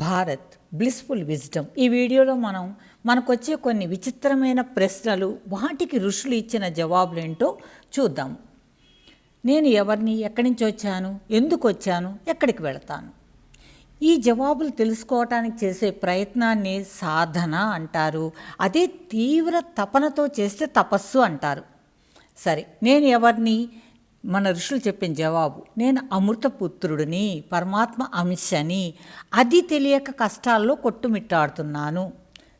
Bharat blissful wisdom ఈ వీడియోలో మనం మనకొచ్చే కొన్ని విచిత్రమైన ప్రశ్నలు వాటికి ఋషులు ఇచ్చిన జవాబులు ఏంటో చూద్దాం. నేను ఎవరిని ఎక్కడి నుంచి వచ్చాను ఎందుకు వచ్చాను ఎక్కడికి వెళతాను? ఈ జవాబులు తెలుసుకోవటానికి చేసే ప్రయత్నాన్ని సాధన అంటారు. అదే తీవ్ర తపనతో చేస్తే తపస్సు అంటారు. సరే నేను ఎవరిని మన ఋషులు చెప్పిన జవాబు నేను అమృతపుత్రుడిని పరమాత్మ అంశని అది తెలియక కష్టాల్లో కొట్టుమిట్టాడుతున్నాను.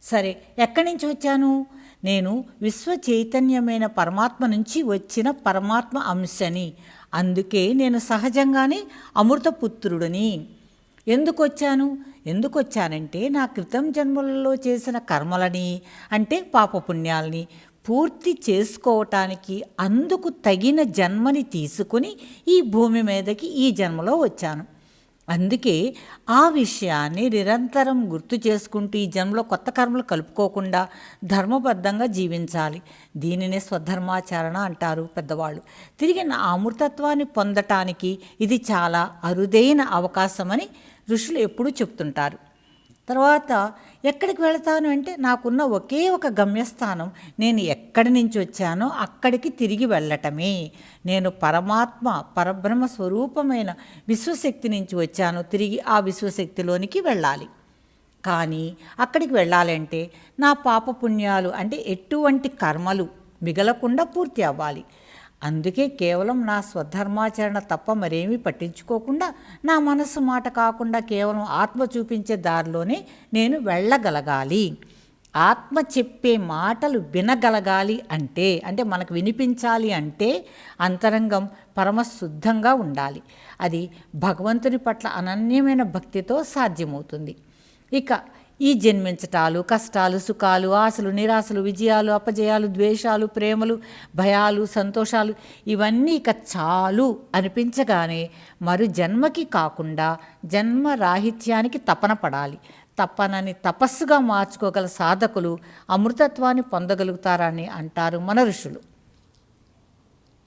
సరే ఎక్కడి నుంచి వచ్చాను? నేను విశ్వ చైతన్యమైన పరమాత్మ నుంచి వచ్చిన పరమాత్మ అంశని అందుకే నేను సహజంగానే అమృతపుత్రుడిని. ఎందుకు వచ్చాను? ఎందుకు వచ్చానంటే నా క్రితం జన్మలలో చేసిన కర్మలని అంటే పాపపుణ్యాలని పూర్తి చేసుకోవటానికి అందుకు తగిన జన్మని తీసుకుని ఈ భూమి మీదకి ఈ జన్మలో వచ్చాను. అందుకే ఆ విషయాన్ని నిరంతరం గుర్తు చేసుకుంటూ ఈ జన్మలో కొత్త కర్మలు కలుపుకోకుండా ధర్మబద్ధంగా జీవించాలి. దీనినే స్వధర్మాచరణ అంటారు పెద్దవాళ్ళు. తిరిగి నా అమృతత్వాన్ని పొందటానికి ఇది చాలా అరుదైన అవకాశమని ఋషులు ఎప్పుడూ చెప్తుంటారు. తర్వాత ఎక్కడికి వెళతాను అంటే నాకున్న ఒకే ఒక గమ్యస్థానం. నేను ఎక్కడి నుంచి వచ్చానో అక్కడికి తిరిగి వెళ్ళటమే. నేను పరమాత్మ పరబ్రహ్మ స్వరూపమైన విశ్వశక్తి నుంచి వచ్చాను. తిరిగి ఆ విశ్వశక్తిలోనికి వెళ్ళాలి. కానీ అక్కడికి వెళ్ళాలంటే నా పాపపుణ్యాలు అంటే ఎటువంటి కర్మలు మిగలకుండా పూర్తి అవ్వాలి. అందుకే కేవలం నా స్వధర్మాచరణ తప్ప మరేమీ పట్టించుకోకుండా నా మనస్సు మాట కాకుండా కేవలం ఆత్మ చూపించే దారిలోనే నేను వెళ్ళగలగాలి. ఆత్మ చెప్పే మాటలు వినగలగాలి అంటే అంటే మనకు వినిపించాలి అంటే అంతరంగం పరమశుద్ధంగా ఉండాలి. అది భగవంతుని పట్ల అనన్యమైన భక్తితో సాధ్యమవుతుంది. ఇక ఈ జన్మించటాలు కష్టాలు సుఖాలు ఆశలు నిరాశలు విజయాలు అపజయాలు ద్వేషాలు ప్రేమలు భయాలు సంతోషాలు ఇవన్నీ ఇక చాలు అనిపించగానే మరు జన్మకి కాకుండా జన్మ రాహిత్యానికి తపన పడాలి. తపనని తపస్సుగా మార్చుకోగల సాధకులు అమృతత్వాన్ని పొందగలుగుతారని అంటారు మన ఋషులు.